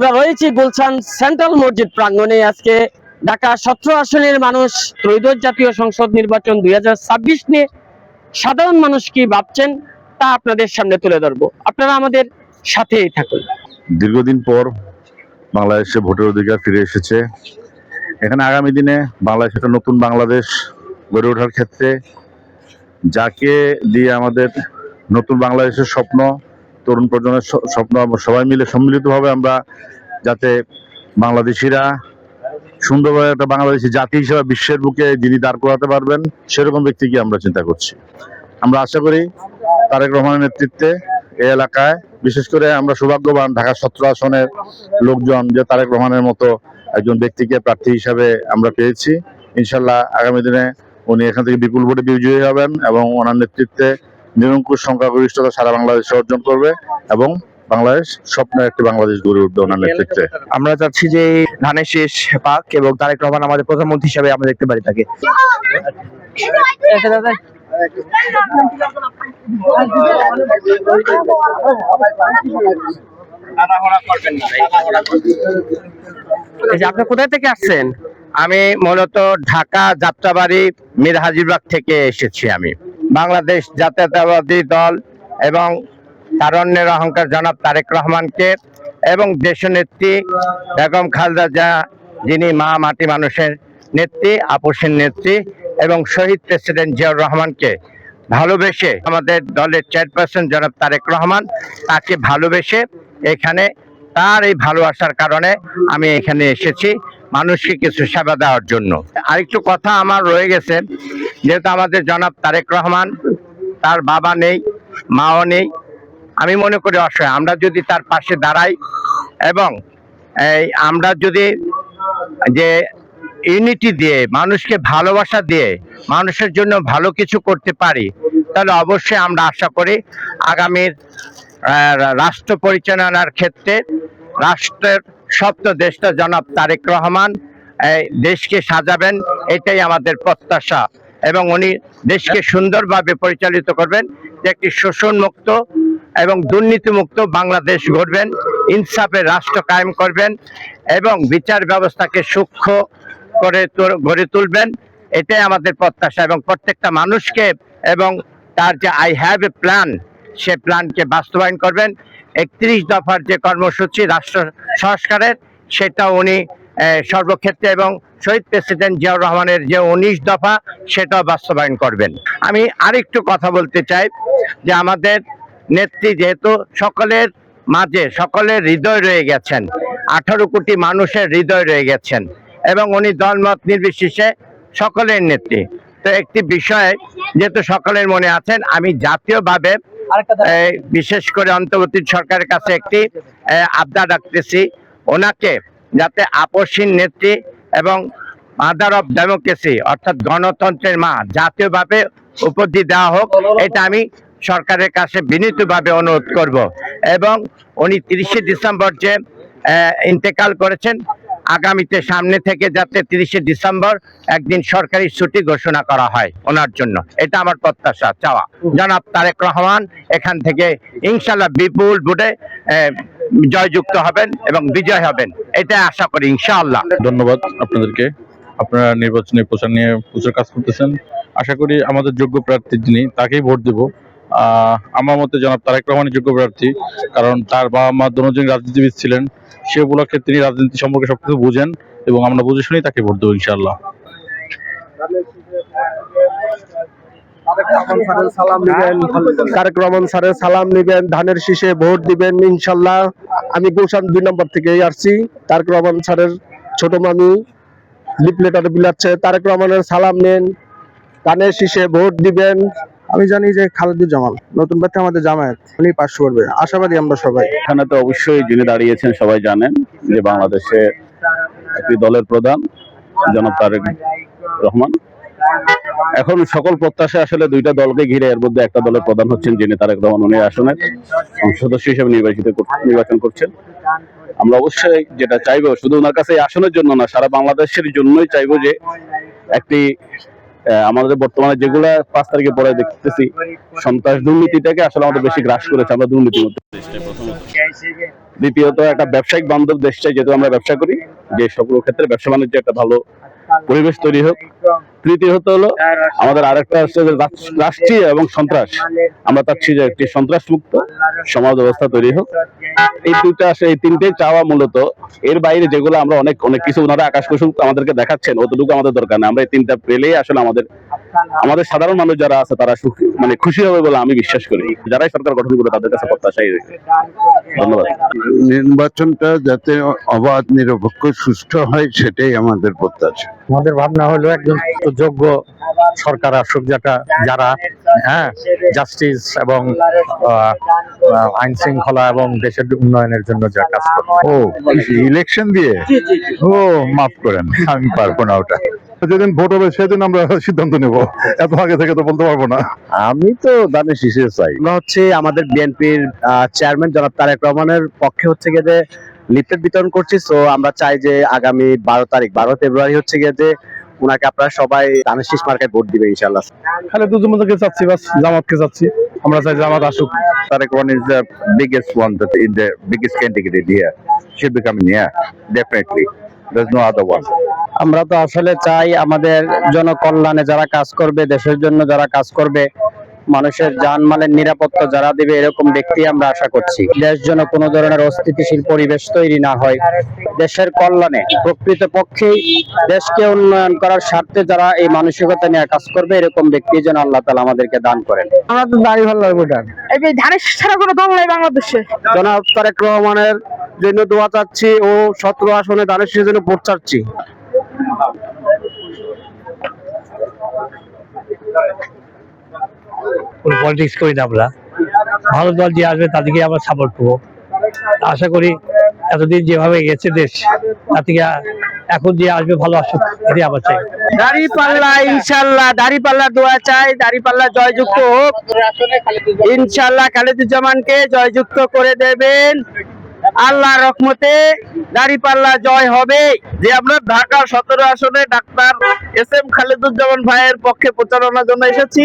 আমরা রয়েছি গুলশান সেন্ট্রাল মসজিদ প্রাঙ্গণে। আজকে ঢাকা সতেরো আসনের মানুষ, ত্রয়োদশ জাতীয় সংসদ নির্বাচন দুই নিয়ে সাধারণ মানুষ কি ভাবছেন, তা আপনাদের সামনে তুলে ধরবো। আপনারা আমাদের সাথেই থাকুন। দীর্ঘদিন পর বাংলাদেশে ভোটের অধিকার ফিরে এসেছে। এখানে আগামী দিনে বাংলাদেশ একটা নতুন বাংলাদেশ গড়ে ওঠার ক্ষেত্রে যাকে দিয়ে আমাদের নতুন বাংলাদেশের স্বপ্ন তরুণ প্রজন্মের স্বপ্ন সবাই মিলে সম্মিলিতভাবে আমরা যাতে বাংলাদেশিরা সুন্দরভাবে একটা বাংলাদেশি জাতি হিসেবে বিশ্বের বুকে যিনি দাঁড় করাতে পারবেন, সেরকম ব্যক্তিকে আমরা চিন্তা করছি। আমরা আশা করি তারেক রহমানের নেতৃত্বে এই এলাকায়, বিশেষ করে আমরা সৌভাগ্যবান ঢাকা সত্র আসনের লোকজন যে তারেক রহমানের মতো একজন ব্যক্তিকে প্রার্থী হিসাবে আমরা পেয়েছি। ইনশাল্লাহ আগামী দিনে উনি এখান থেকে বিপুল ভোটে বিজয়ী হবেন এবং ওনার নেতৃত্বে নিরঙ্কুশ সংখ্যাগরিষ্ঠতা সারা বাংলাদেশে অর্জন করবে এবং বাংলাদেশ স্বপ্নের একটি বাংলাদেশ গড়ে উঠবে ওনার নেতৃত্বে। আমরা চাচ্ছি যে ধানের শেষ পাক এবং তারেক রহমান আমাদের প্রধানমন্ত্রী হিসাবে আমরা দেখতে পারি তাকে। আপনি কোথায় থেকে আসছেন? আমি মূলত ঢাকা যাত্রাবাড়ি মীর হাজিরবাগ থেকে এসেছি আমি। বাংলাদেশ জাতীয়তাবাদী দল এবং তারণ্যের অহংকার জনাব তারেক রহমানকে এবং দেশনেত্রী বেগম খালদা জিয়া, যিনি মা মাটি মানুষের নেত্রী, আপোষের নেত্রী এবং শহীদ প্রেসিডেন্ট জিয়াউর রহমানকে ভালোবেসে আমাদের দলের চেয়ারপারসন জনাব তারেক রহমান তাকে ভালোবেসে এখানে তার এই ভালোবাসার কারণে আমি এখানে এসেছি মানুষকে কিছু সেবা দেওয়ার জন্য। আরেকটু কথা আমার রয়ে গেছে, যেহেতু আমাদের জনাব তারেক রহমান, তার বাবা নেই, মাও নেই, আমি মনে করি অসহায়। আমরা যদি তার পাশে দাঁড়াই এবং এই আমরা যদি যে ইউনিটি দিয়ে, মানুষকে ভালোবাসা দিয়ে, মানুষের জন্য ভালো কিছু করতে পারি, তাহলে অবশ্যই আমরা আশা করি আগামীর রাষ্ট্র পরিচালনার ক্ষেত্রে রাষ্ট্রের সপ্ত দেশটা জনাব তারেক রহমান দেশকে সাজাবেন, এটাই আমাদের প্রত্যাশা। এবং উনি দেশকে সুন্দরভাবে পরিচালিত করবেন, যে একটি শোষণ মুক্ত এবং দুর্নীতিমুক্ত বাংলাদেশ গড়বেন, ইনসাফের রাষ্ট্র কায়েম করবেন, এবং বিচার ব্যবস্থাকে সূক্ষ্ম করে গড়ে তুলবেন, এটাই আমাদের প্রত্যাশা। এবং প্রত্যেকটা মানুষকে এবং তার যে আই হ্যাভ এ প্ল্যান সে প্ল্যানকে বাস্তবায়ন করবেন। একত্রিশ দফার যে কর্মসূচি রাষ্ট্র সংস্কারের সেটা উনি সর্বক্ষেত্রে এবং শহীদ প্রেসিডেন্ট জিয়াউর রহমানের যে উনিশ দফা, সেটাও বাস্তবায়ন করবেন। আমি আরেকটু কথা বলতে চাই যে আমাদের নেত্রী যেহেতু সকলের মাঝে, সকলের হৃদয় রয়ে গেছেন, আঠারো কোটি মানুষের হৃদয় রয়ে গেছেন এবং উনি দলমত নির্বিশেষে সকলের নেত্রী। তো একটি বিষয় যেহেতু সকলের মনে আছেন, আমি জাতীয়ভাবে বিশেষ করে অন্তর্বর্তী সরকারের কাছে একটি আবদার রাখতেছি। ওনাকে যাতে আপসীন নেত্রী এবং মাদার অফ ডেমোক্রেসি অর্থাৎ গণতন্ত্রের মা, জাতীয়ভাবে উপাধি দেওয়া হোক, এটা আমি সরকারের কাছে বিনীতভাবে অনুরোধ করব। এবং উনি তিরিশে ডিসেম্বর যে ইন্তেকাল করেছেন আগামীতে সামনে থেকে যাতে তিরিশে ডিসেম্বর একদিন সরকারি ছুটি ঘোষণা করা হয় ওনার জন্য। এটা আমার প্রত্যাশা, চাওয়া। জনাব তারেক রহমান এখান থেকে ইনশাল্লাহ বিপুল ভোটে জয়যুক্ত হবেন এবং বিজয় হবেন। এটা আশা করি, ইনশাআল্লাহ। ধন্যবাদ আপনাদেরকে। আপনারা নির্বাচনী প্রচার নিয়ে প্রচার কাজ করতেছেন। আশা করি আমাদের যোগ্য প্রার্থী যিনি, তাকেই ভোট দেব। আমার মতে জনাব তারেক রহমানের যোগ্য প্রার্থী, কারণ তার বাবা মা দুজন রাজনীতিবিদ ছিলেন, সে উপলক্ষে তিনি রাজনীতি সম্পর্কে সবকিছু বুঝেন এবং আমরা বুঝে শুনেই তাকে ভোট দেবো ইনশাআল্লাহ। তারেক সালাম নিবেন, ধানের ভোট দিবেন ইনশাল্লাহ আমি গুলশান দুই নম্বর থেকে আসছি। তারেক রহমান স্যারের ছোট মামি লিপলেটার বিলাচ্ছে। তারেক রহমানের সালাম নেন, ধানের শীষে ভোট দিবেন। আমি জানি যে খালেদুজ্জামান নতুন প্রার্থী আমাদের জামায়াত, উনি পাশ করবে। আশাবাদী আমরা সবাই। এখানে তো অবশ্যই যিনি দাঁড়িয়েছেন, সবাই জানেন যে বাংলাদেশে একটি দলের প্রধান, জনাব তারেক রহমান। এখন সকল প্রত্যাশা আসলে দুইটা দলকে ঘিরে, এর মধ্যে একটা দলের প্রধান হচ্ছেন যিনি তারেক রহমান, উনি আসনের সদস্য হিসেবে নির্বাচিত নির্বাচন করছেন। আমরা অবশ্যই যেটা চাইব, শুধু ওনার কাছে আসনের জন্য না, সারা বাংলাদেশের জন্যই চাইব যে একটি আমাদের বর্তমানে যেগুলা পাঁচ তারিখে পরে দেখতেছি, সন্ত্রাস দুর্নীতিটাকে আসলে আমাদের বেশি গ্রাস করেছে আমরা দুর্নীতির মধ্যে। দ্বিতীয়ত একটা ব্যবসায়িক বান্ধব দেশ চাই, যেহেতু আমরা ব্যবসা করি, যে সকল ক্ষেত্রে ব্যবসা বাণিজ্য একটা ভালো পরিবেশ তৈরি হোক। তৃতীয়ত হলো আমাদের আরেকটা হচ্ছে যে রাষ্ট্রীয় এবং সন্ত্রাস। আমরা চাচ্ছি যে একটি সন্ত্রাস মুক্ত সমাজ ব্যবস্থা তৈরি হোক। এই দুইটা আসলে এই তিনটে চাওয়া মূলত। এর বাইরে যেগুলো আমরা অনেক অনেক কিছু ওনারা আকাশ কুসুম আমাদেরকে দেখাচ্ছেন অতটুকু আমাদের দরকার নেই। আমরা এই তিনটা পেলেই আসলে আমাদের আমাদের সাধারণ মানুষ যারা আছে তারা সুখী মানে খুশি হবে বলে আমি বিশ্বাস করি। যারাই সরকার গঠন করে তাদের কাছে প্রত্যাশাই রয়েছে ধন্যবাদ। নির্বাচনটা যাতে অবাধ নিরপেক্ষ সুষ্ঠু হয় সেটাই আমাদের প্রত্যাশা। আমাদের ভাবনা হলো একজন যোগ্য সরকার আসুক যেটা যারা হ্যাঁ জাস্টিস এবং আইন শৃঙ্খলা এবং দেশের উন্নয়নের জন্য যা কাজ করে। ও ইলেকশন দিয়ে? ও মাফ করেন আমি পারব না ওটা। যেদিন ভোট হবে সেদিন আমরা সিদ্ধান্ত নেব। এত আগে থেকে তো বলতে পারব না। আমি তো দানে শীষে চাই। হচ্ছে আমাদের বিএনপির চেয়ারম্যান জনাব তারেক রহমানের পক্ষে হচ্ছে গিয়ে যে লিফলেট বিতরণ করছি তো আমরা চাই যে আগামী বারো তারিখ বারো ফেব্রুয়ারি হচ্ছে গিয়ে যে ওনাকে আপনারা সবাই ধানের শীষ মার্কায় ভোট দিবে ইনশাল্লাহ খালেদুজ্জামানকে চাচ্ছি বাস জামাতকে চাচ্ছি আমরা চাই জামাত আসুক Tarek one is the biggest one that in the biggest candidate here. Should be coming here, definitely. There's no other one. আমরা তো আসলে চাই আমাদের জনকল্যাণে যারা কাজ করবে দেশের জন্য যারা কাজ করবে মানুষের জানমালের নিরাপত্তা যারা দিবে এরকম ব্যক্তি আমরা আশা করছি। দেশ যেন কোনো ধরনের অস্থিতিশীল পরিবেশ তৈরি না হয়। দেশের কল্যাণে প্রকৃত পক্ষেই দেশকে উন্নয়ন করার স্বার্থে যারা এই মানসিকতা নিয়ে কাজ করবে এরকম ব্যক্তি যেন আল্লাহ তালা আমাদেরকে দান করেন। আমরা তো দাঁড়িয়ে ভালো ভোটার এই ধানের ছাড়া কোনো দল নাই বাংলাদেশে। জনাব তারেক রহমানের জন্য দোয়া চাচ্ছি ও সতেরো আসনে দানের শীষের জন্য ভোট চাচ্ছি। কোনো পলিটিক্স করি না আমরা। ভালো দল যে আসবে তাদেরকে আমরা সাপোর্ট করব। আশা করি এতদিন যেভাবে গেছে দেশ তাদেরকে এখন যে আসবে ভালো আসুক, এটাই আমার চাই। দাড়ি পাল্লা ইনশাল্লাহ দাড়ি পাল্লা দোয়া চাই। দাড়ি পাল্লা জয়যুক্ত হোক। ইনশাল্লাহ খালেদুজ্জামানকে জয়যুক্ত করে দেবেন। আল্লাহ রহমতে দাড়ি পাল্লা জয় হবে। যে আমরা ঢাকা সতেরো আসনে ডাক্তার এস এম খালেদুজ্জামান ভাইয়ের পক্ষে প্রচারণার জন্য এসেছি।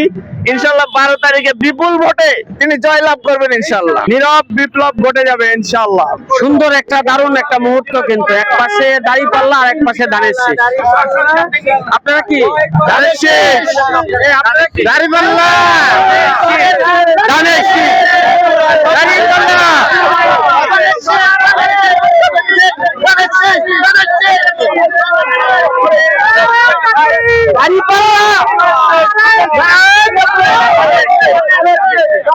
ইনশাল্লাহ বারো তারিখে বিপুল ভোটে তিনি জয়লাভ করবেন ইনশাল্লাহ। নীরব বিপ্লব ঘটে যাবে ইনশাল্লাহ। সুন্দর একটা, দারুণ একটা মুহূর্ত কিন্তু। এক পাশে দাড়ি পাল্লা আর এক পাশে শীষ। আপনারা কি? আপনারা কি? পাল্লা দানের শীষ